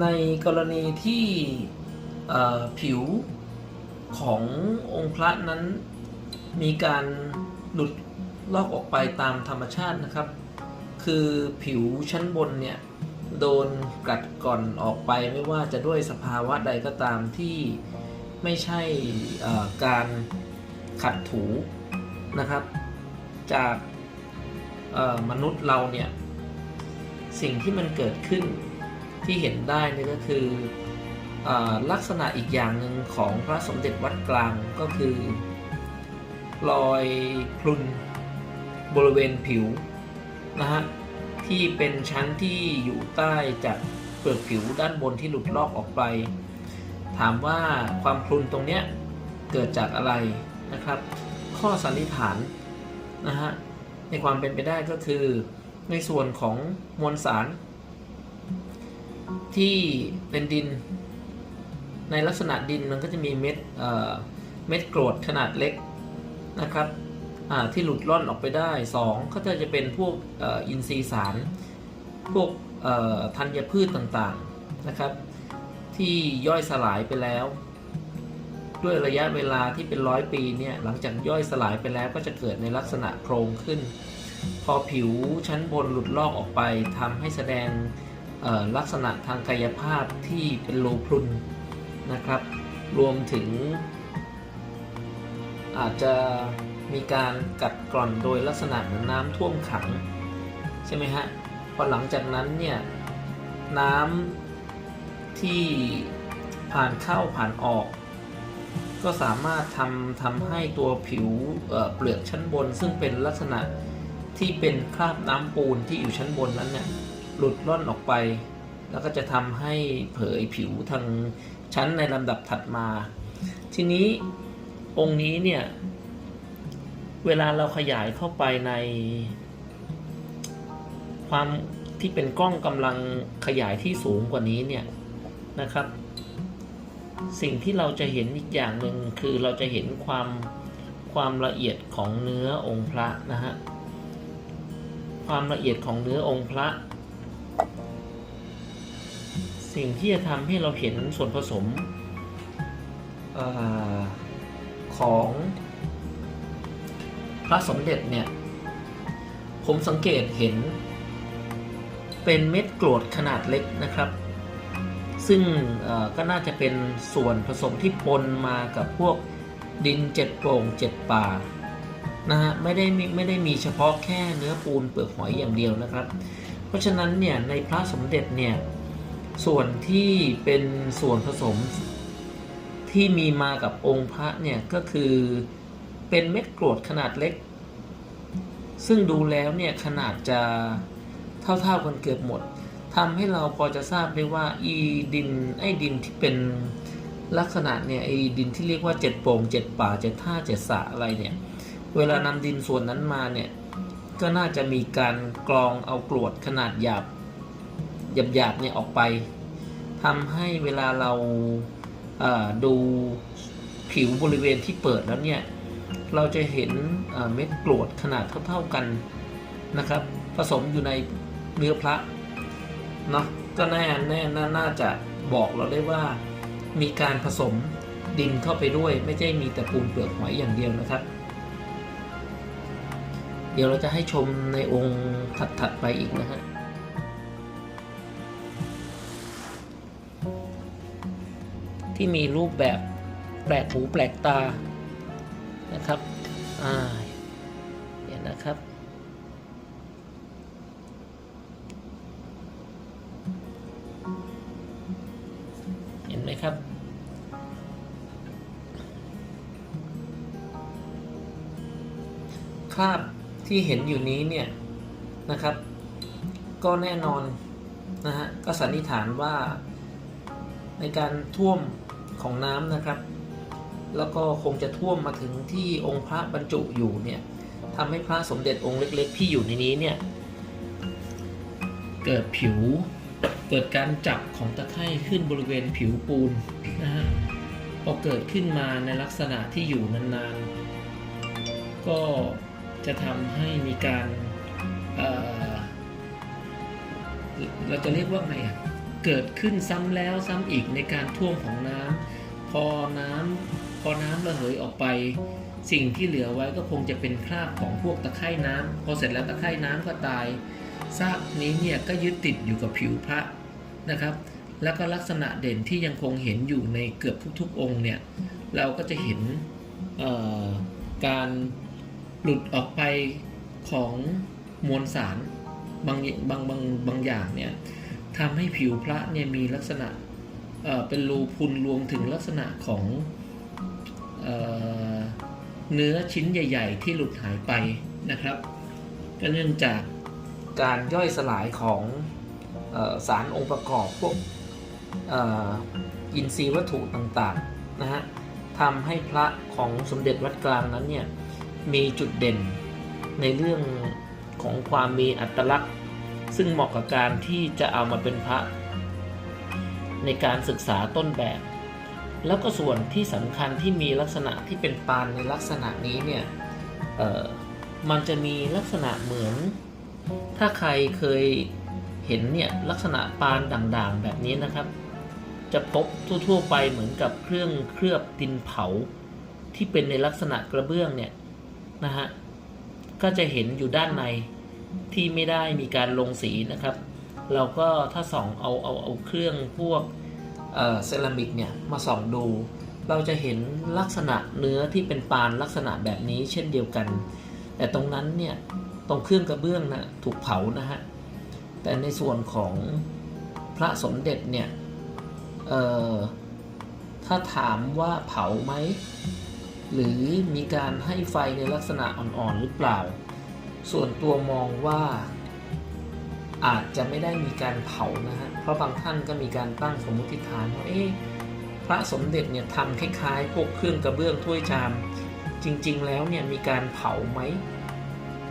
ในกรณีที่ผิวขององค์พระนั้นมีการหลุดลอกออกไปตามธรรมชาตินะครับ คือผิวชั้นบนเนี่ยโดนกัดก่อนออกไปไม่ว่าจะด้วยสภาวะใดก็ตามที่ไม่ใช่การขัดถูนะครับ จากมนุษย์เราเนี่ยสิ่งที่มันเกิดขึ้น ที่เห็นได้นี่ก็คืออลักษณะอีกอย่างหนึ่งของพระสมเด็จวัดกลางก็คือรอยพรุนบริเวณผิวนะฮะที่เป็นชั้นที่อยู่ใต้จากเปลือกผิวด้านบนที่หลุดลอกออกไป ถามว่าความพรุนตรงเนี้ยเกิดจากอะไรนะครับ ข้อสันนิษฐานนะฮะในความเป็นไปได้ก็คือในส่วนของมวลสาร ที่เป็นดิน ในลักษณะดินมันก็จะมีเม็ดเม็ดกรดขนาดเล็กนะครับที่หลุดล่อนออกไปได้ 2 ก็จะจะเป็นพวกอ,อินทรีย์สาร พวกธัญพืชต่างๆนะครับ ที่ย่อยสลายไปแล้ว ด้วยระยะเวลาที่เป็นร้อยปีเนี่ยหลังจากย่อยสลายไปแล้วก็จะเกิดในลักษณะโครงขึ้น พอผิวชั้นบนหลุดลอกออกไปทำให้แสดง ลักษณะทางกายภาพที่เป็นโลพรุนนะครับ รวมถึง อาจจะมีการกัดกร่อนโดยลักษณะเหมือนน้ำท่วมขัง ใช่ไหมฮะพอหลังจากนั้นเนี่ยน้ำที่ผ่านเข้าผ่านออก ก็สามารถทำทำให้ตัวผิวเเปลือกชั้นบน ซึ่งเป็นลักษณะที่เป็นคราบน้ำปูนที่อยู่ชั้นบนนั้นเนี่ย หลุดล่อนออกไป แล้วก็จะทำให้เผยผิวทางชั้นในลำดับถัดมา ทีนี้องค์นี้เนี่ย เวลาเราขยายเข้าไปใน ความที่เป็นกล้องกำลังขยายที่สูงกว่านี้เนี่ยนะครับ สิ่งที่เราจะเห็นอีกอย่างหนึ่งคือเราจะเห็นความความละเอียดของเนื้อองค์พระนะฮะความละเอียดของเนื้อองค์พระ สิ่งที่จะทำให้เราเห็นส่วนผสมอของพระสมเด็จเนี่ย ผมสังเกตเห็น เป็นเม็ดกรวดขนาดเล็กนะครับ ซึ่งก็น่าจะเป็นส่วนผสมที่ปนมากับพวกดินเจ็ดโปร่งเจ็ดป่านะฮะไม่ได้ไม่ได้มีเฉพาะแค่เนื้อปูนเปลือกหอยอย่างเดียวนะครับ เพราะฉะนั้นเนี่ยในพระสมเด็จเนี่ยส่วนที่เป็นส่วนผสมที่มีมากับองค์พระเนี่ยก็คือเป็นเม็ดกรวดขนาดเล็ก ซึ่งดูแล้วเนี่ยขนาดจะเท่าๆกันเกือบหมดทำให้เราพอจะทราบได้ว่าอีดินไอ้ดินที่เป็นลักษณะเนี่ยไอ้ดินที่เรียกว่าเจ็ดโป่งเจ็ดป่าเจ็ดท่าเจ็ดสะอะไรเนี่ย เวลานำดินส่วนนั้นมาเนี่ย ก็น่าจะมีการกรองเอากรวดขนาดหยาบหยาบหยาบๆเนี่ยออกไปทำให้เวลาเราเอ่อดูผิวบริเวณที่เปิดแล้วเนี่ยเราจะเห็นเม็ดกรวดขนาดเท่าๆกันนะครับ ผสมอยู่ในเนื้อพระเนาะก็แน่แน่น่าจะบอกเราได้ว่ามีการผสมดินเข้าไปด้วย ไม่ใช่มีแต่ปูนเปลือกหอยอย่างเดียวนะครับ เดี๋ยวเราจะให้ชมในองค์ถัดๆไปอีกนะฮะที่มีรูปแบบแปลกหูแปลกตานะครับอ่าเดี๋ยนะครับเห็นไหมครับคราบ ที่เห็นอยู่นี้เนี่ยนะครับ ก็แน่นอนนะฮะก็สันนิษฐานว่าในการท่วมของน้ำนะครับ แล้วก็คงจะท่วมมาถึงที่องค์พระบรรจุอยู่เนี่ยทำให้พระสมเด็จองค์เล็ก ๆ ที่อยู่ในนี้เนี่ยเกิดผิวเกิดการจับของตะไคร่ขึ้นบริเวณผิวปูนนะฮะพอเกิดขึ้นมาในลักษณะที่อยู่นานๆ ก็ จะทำให้มีการเเราจะเรียกว่าไงอะเกิดขึ้นซ้ำแล้วซ้ำอีกในการท่วมของน้ำพอน้ำพอน้ำระเหยออกไป สิ่งที่เหลือไว้ก็คงจะเป็นคราบของพวกตะไคร่น้ำพอเสร็จแล้วตะไคร่น้ำก็ตายซากนี้เนี่ยก็ยึดติดอยู่กับผิวพระนะครับ แล้วก็ลักษณะเด่นที่ยังคงเห็นอยู่ในเกือบทุกๆองค์เนี่ยเราก็จะเห็นการ หลุดออกไปของมวลสารบางบางบางบางอย่างเนี่ยทำให้ผิวพระเนี่ยมีลักษณะเเป็นรูพุนรวมถึงลักษณะของเอเนื้อชิ้นใหญ่ ๆ ที่หลุดหายไปนะครับ ก็เนื่องจากการย่อยสลายของออสารองค์ประกอบพวกอ่ออินทรีย์วัตถุต่างๆนะฮะทำให้พระของสมเด็จวัดกลางนั้นเนี่ย มีจุดเด่นในเรื่องของความมีอัตลักษณ์ ซึ่งเหมาะกับการที่จะเอามาเป็นพระ ในการศึกษาต้นแบบ แล้วก็ส่วนที่สำคัญที่มีลักษณะที่เป็นปานในลักษณะนี้เนี่ยมันจะมีลักษณะเหมือน ถ้าใครเคยเห็นเนี่ยลักษณะปานด่างๆแบบนี้นะครับ จะพบทั่วๆไปเหมือนกับเครื่องเคลือบดินเผา ที่เป็นในลักษณะกระเบื้องเนี่ย นะฮะก็จะเห็นอยู่ด้านในที่ไม่ได้มีการลงสีนะครับ เราก็ถ้าส่องเอาเอาเอาเครื่องพวกเซรามิกเนี่ยมาส่องดู เราจะเห็นลักษณะเนื้อที่เป็นปานลักษณะแบบนี้เช่นเดียวกัน แต่ตรงนั้นเนี่ยตรงเครื่องกระเบื้องนะถูกเผานะฮะแต่ในส่วนของพระสมเด็จเนี่ยถ้าถามว่าเผาไหม หรือมีการให้ไฟในลักษณะอ่อนๆหรือเปล่า ส่วนตัวมองว่าอาจจะไม่ได้มีการเผานะฮะ เพราะบางท่านก็มีการตั้งสมมติฐานว่าเอ๊ะพระสมเด็จเนี่ยทำคล้ายๆพวกเครื่องกระเบื้องถ้วยชาม จริงๆ แล้วเนี่ยมีการเผาไหม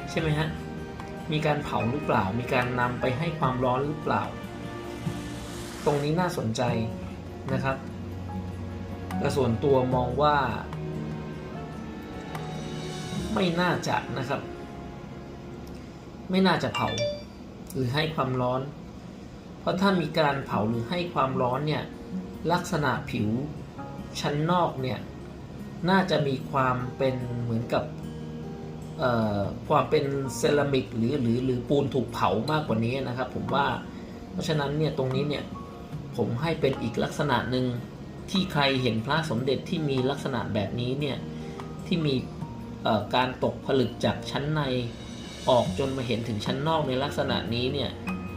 ใช่ไหมฮะ มีการเผาหรือเปล่า มีการนำไปให้ความร้อนหรือเปล่า ตรงนี้น่าสนใจนะครับแต่ส่วนตัวมองว่า ไม่น่าจะนะครับ ไม่น่าจะเผาหรือให้ความร้อน เพราะถ้ามีการเผาหรือให้ความร้อนเนี่ยลักษณะผิวชั้นนอกเนี่ยน่าจะมีความเป็นเหมือนกับความเป็นเซรามิกหรือหรือหรือปูนถูกเผามากกว่านี้นะครับ ผมว่าเพราะฉะนั้นเนี่ยตรงนี้เนี่ยผมให้เป็นอีกลักษณะหนึ่งที่ใครเห็นพระสมเด็จที่มีลักษณะแบบนี้เนี่ยที่มี การตกผลึกจากชั้นในออกจนมาเห็นถึงชั้นนอกในลักษณะนี้เนี่ย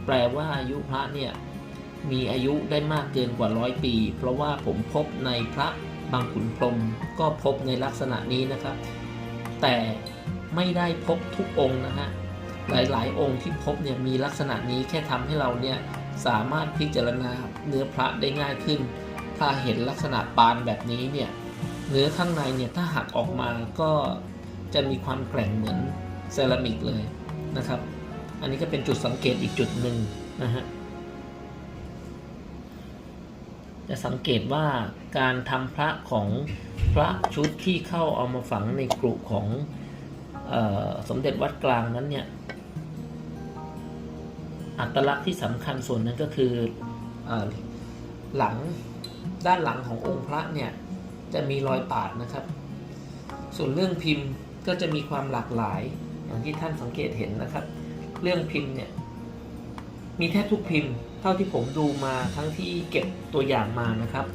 แปลว่าอายุพระเนี่ยมีอายุได้มากเกินกว่าร้อยปี เพราะว่าผมพบในพระบางขุนพรหมก็พบในลักษณะนี้นะครับ แต่ไม่ได้พบทุกองค์นะฮะหลายๆ องค์ที่พบเนี่ยมีลักษณะนี้แค่ทำให้เราเนี่ยสามารถพิจารณาเนื้อพระได้ง่ายขึ้น ถ้าเห็นลักษณะปานแบบนี้เนี่ยเนื้อข้างในเนี่ยถ้าหักออกมาก็ จะมีความแกร่งเหมือนเซรามิกเลยนะครับ อันนี้ก็เป็นจุดสังเกตอีกจุดหนึ่งนะฮะจะสังเกตว่าการทำพระของพระชุดที่เข้าเอามาฝังในกรุของออสมเด็จวัดกลางนั้นเนี่ยอัตลักษณ์ที่สำคัญส่วนนั้นก็คือเออหลังด้านหลังขององค์พระเนี่ยจะมีรอยปาดนะครับ ส่วนเรื่องพิมพ์ ก็จะมีความหลากหลาย อย่างที่ท่านสังเกตเห็นนะครับ เรื่องพิมพ์เนี่ยมีแทบทุกพิมพ์ เท่าที่ผมดูมาทั้งที่เก็บตัวอย่างมานะครับ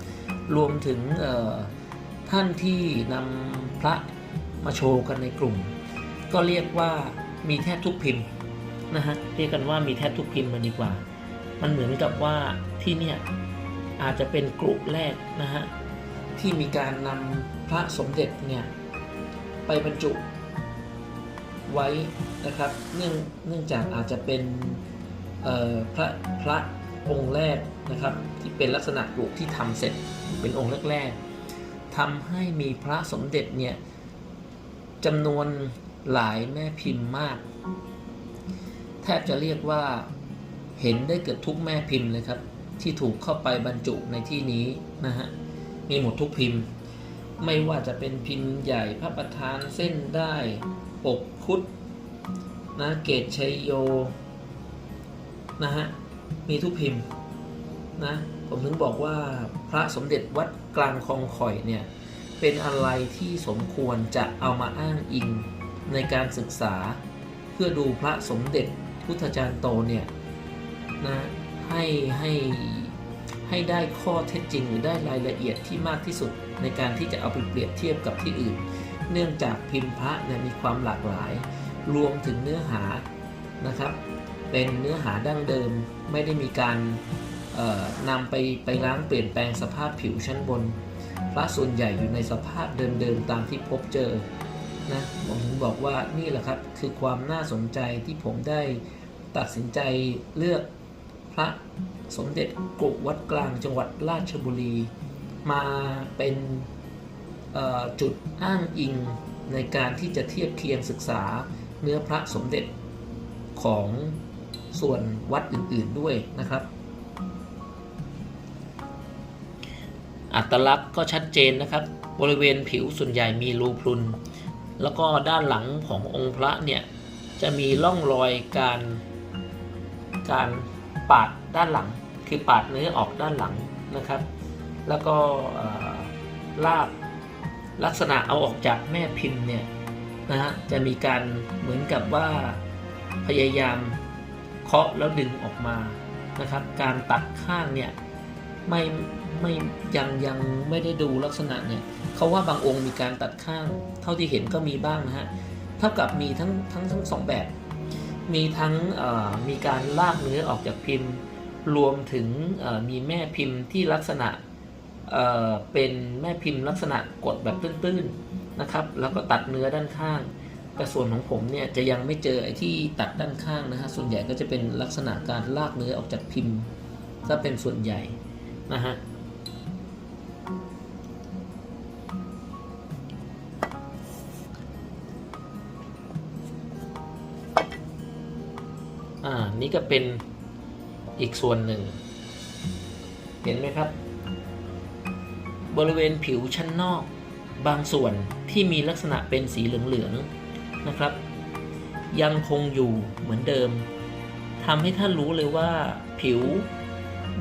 รวมถึงท่านที่นำพระมาโชว์กันในกลุ่ม ก็เรียกว่ามีแทบทุกพิมพ์นะฮะเรียกกันว่ามีแทบทุกพิมพ์มันดีกว่า มันเหมือนกับว่าที่เนี่ยอาจจะเป็นกลุ่มแรกนะฮะที่มีการนำพระสมเด็จเนี่ย ไปบรรจุไว้นะครับเนื่องเนื่องจากอาจจะเป็นพระพระองค์แรกนะครับที่เป็นลักษณะกลุ่ที่ทำเสร็จเป็นองค์แรกๆทำให้มีพระสมเด็จเนี่ยจำนวนหลายแม่พิมพ์มาก แทบจะเรียกว่าเห็นได้เกือบทุกแม่พิมพ์เลยครับ ที่ถูกเข้าไปบรรจุในที่นี้นะฮะมีหมดทุกพิมพ์ ไม่ว่าจะเป็นพิมพ์ใหญ่พระประธานเส้นได้ปกคุดนะเกตชัยโยนะฮะมีทุกพิมพ์นะผมถึงบอกว่าพระสมเด็จวัดกลางคลองข่อยเนี่ยเป็นอะไรที่สมควรจะเอามาอ้างอิงในการศึกษา เพื่อดูพระสมเด็จพุทธจารย์โตเนี่ยนะให้ให้ให้ได้ข้อเท็จจริงหรือได้รายละเอียดที่มากที่สุด ในการที่จะเอาไปเปรียบเทียบกับที่อื่น เนื่องจากพิมพ์พระเนี่ยมีความหลากหลาย รวมถึงเนื้อหานะครับ เป็นเนื้อหาดั้งเดิมไม่ได้มีการนำไปไปล้างเปลี่ยนแปลงสภาพผิวชั้นบน พระส่วนใหญ่อยู่ในสภาพเดิมๆตามที่พบเจอนะผมถึงบอกว่านี่แหละครับคือความน่าสนใจที่ผมได้ตัดสินใจเลือกพระสมเด็จกรุวัดกลางจังหวัดราชบุรี มาเป็นจุดอ้างอิงในการที่จะเทียบเคียงศึกษาเนื้อพระสมเด็จของส่วนวัดอื่นๆด้วยนะครับ อัตลักษณ์ก็ชัดเจนนะครับ บริเวณผิวส่วนใหญ่มีรูพรุน แล้วก็ด้านหลังขององค์พระเนี่ย จะมีร่องรอยการการปาดด้านหลัง คือปาดเนื้อออกด้านหลังนะครับ แล้วก็ลากลักษณะเอาออกจากแม่พิมพ์เนี่ยนะฮะจะมีการเหมือนกับว่าพยายามเคาะแล้วดึงออกมานะครับ การตัดข้างเนี่ยไม่ไม่ยังยังไม่ได้ดูลักษณะเนี่ยเขาว่าบางองค์มีการตัดข้าง เท่าที่เห็นก็มีบ้างนะฮะเท่ากับมีทั้งทั้งทั้งสองแบบ มีทั้งมีการลากเนื้อออกจากพิมพ์ รวมถึงมีแม่พิมพ์ที่ลักษณะ เเป็นแม่พิมพ์ลักษณะกดแบบตื้นๆนะครับ แล้วก็ตัดเนื้อด้านข้าง แต่ส่วนของผมเนี่ยจะยังไม่เจอไอ้ที่ตัดด้านข้างนะฮะส่วนใหญ่ก็จะเป็นลักษณะการลากเนื้อออกจากพิมพ์ถ้าเป็นส่วนใหญ่นะฮะอ่านี่ก็เป็นอีกส่วนหนึ่ง เห็นไหมครับ บริเวณผิวชั้นนอก บางส่วนที่มีลักษณะเป็นสีเหลืองๆนะครับ ยังคงอยู่เหมือนเดิมทำให้ท่านรู้เลยว่าผิว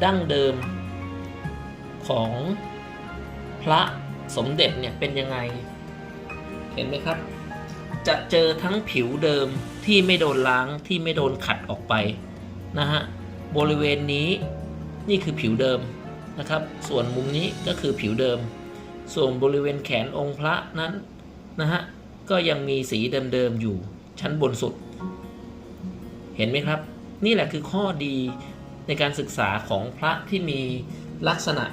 ดั้งเดิม ของพระสมเด็จเนี่ยเป็นยังไง เห็นไหมครับ จะเจอทั้งผิวเดิมที่ไม่โดนล้างที่ไม่โดนขัดออกไปนะฮะบริเวณนี้นี่คือผิวเดิม นะครับ ส่วนมุมนี้ก็คือผิวเดิม ส่วนบริเวณแขนองค์พระนั้นนะฮะก็ยังมีสีเดิมๆอยู่ชั้นบนสุด เห็นไหมครับ นี่แหละคือข้อดีในการศึกษาของพระที่มีลักษณะ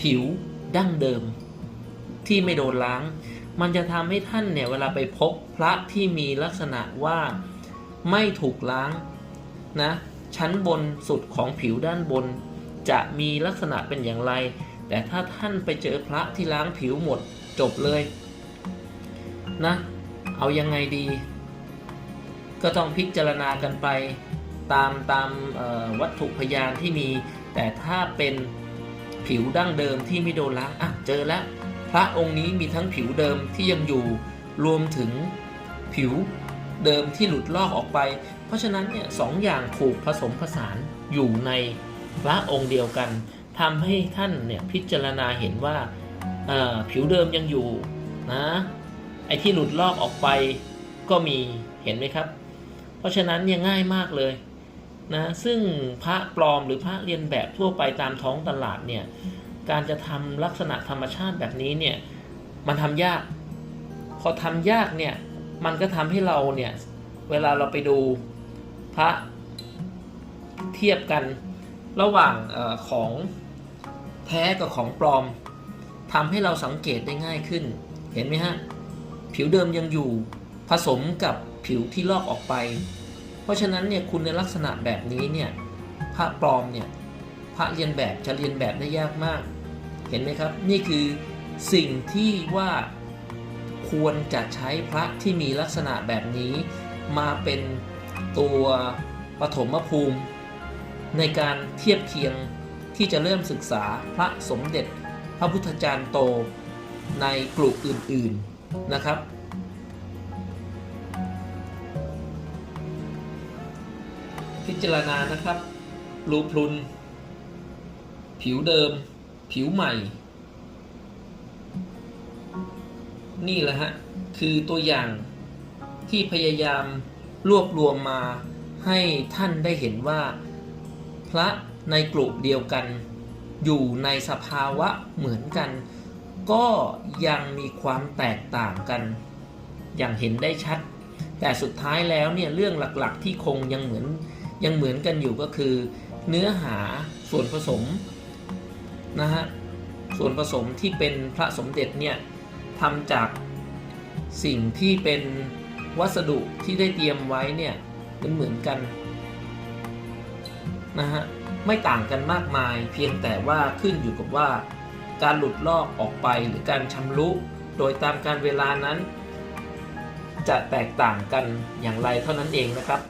ผิวดั้งเดิม ที่ไม่โดนล้าง มันจะทำให้ท่านเนี่ยเวลาไปพบพระที่มีลักษณะว่าไม่ถูกล้างนะชั้นบนสุดของผิวด้านบน จะมีลักษณะเป็นอย่างไร แต่ถ้าท่านไปเจอพระที่ล้างผิวหมดจบเลยนะ เอายังไงดี ก็ต้องพิจารณากันไปตามตามวัตถุพยานที่มี แต่ถ้าเป็นผิวดั้งเดิมที่ไม่โดนล้างอะเจอแล้ว พระองค์นี้มีทั้งผิวเดิมที่ยังอยู่รวมถึงผิวเดิมที่หลุดลอกออกไป เพราะฉะนั้นเนี่ยสองอย่างถูกผสมผสานอยู่ใน พระองค์เดียวกันทำให้ท่านเนี่ยพิจารณาเห็นว่าผิวเดิมยังอยู่นะไอ้ที่หลุดลอกออกไปก็มีเห็นไหมครับ เพราะฉะนั้นเนี่ยง่ายมากเลยนะซึ่งพระปลอมหรือพระเรียนแบบทั่วไปตามท้องตลาดเนี่ยการจะทำลักษณะธรรมชาติแบบนี้เนี่ยมันทำยาก พอทำยากเนี่ยมันก็ทำให้เราเนี่ยเวลาเราไปดูพระเทียบกัน ระหว่างเออของแท้กับของปลอมทำให้เราสังเกตได้ง่ายขึ้น เห็นไหมฮะ ผิวเดิมยังอยู่ผสมกับผิวที่ลอกออกไป เพราะฉะนั้นเนี่ยคุณในลักษณะแบบนี้เนี่ยพระปลอมเนี่ยพระเรียนแบบจะเรียนแบบได้ยากมาก เห็นไหมครับ นี่คือสิ่งที่ว่าควรจะใช้พระที่มีลักษณะแบบนี้มาเป็นตัวปฐมภูมิ ในการเทียบเคียงที่จะเริ่มศึกษาพระสมเด็จพระพุทธจารย์โตในกลุ่มอื่นๆนะครับ พิจารณานะครับรูพรุน ผิวเดิม ผิวใหม่ นี่แหละฮะ คือตัวอย่างที่พยายามรวบรวมมาให้ท่านได้เห็นว่า ระในกลุ่มเดียวกัน อยู่ในสภาวะเหมือนกัน ก็ยังมีความแตกต่างกัน อย่างเห็นได้ชัด แต่สุดท้ายแล้วเนี่ยเรื่องหลักๆที่คงยังเหมือนยังเหมือนกันอยู่ก็คือ เนื้อหาส่วนผสมนะฮะส่วนผสมที่เป็นพระสมเด็จเนี่ยทำจากสิ่งที่เป็นวัสดุที่ได้เตรียมไว้เนี่ยเหมือนเหมือนกัน นะฮะไม่ต่างกันมากมายเพียงแต่ว่าขึ้นอยู่กับว่า การหลุดลอกออกไปหรือการชำรุโดยตามการเวลานั้น จะแตกต่างกันอย่างไรเท่านั้นเองนะครับ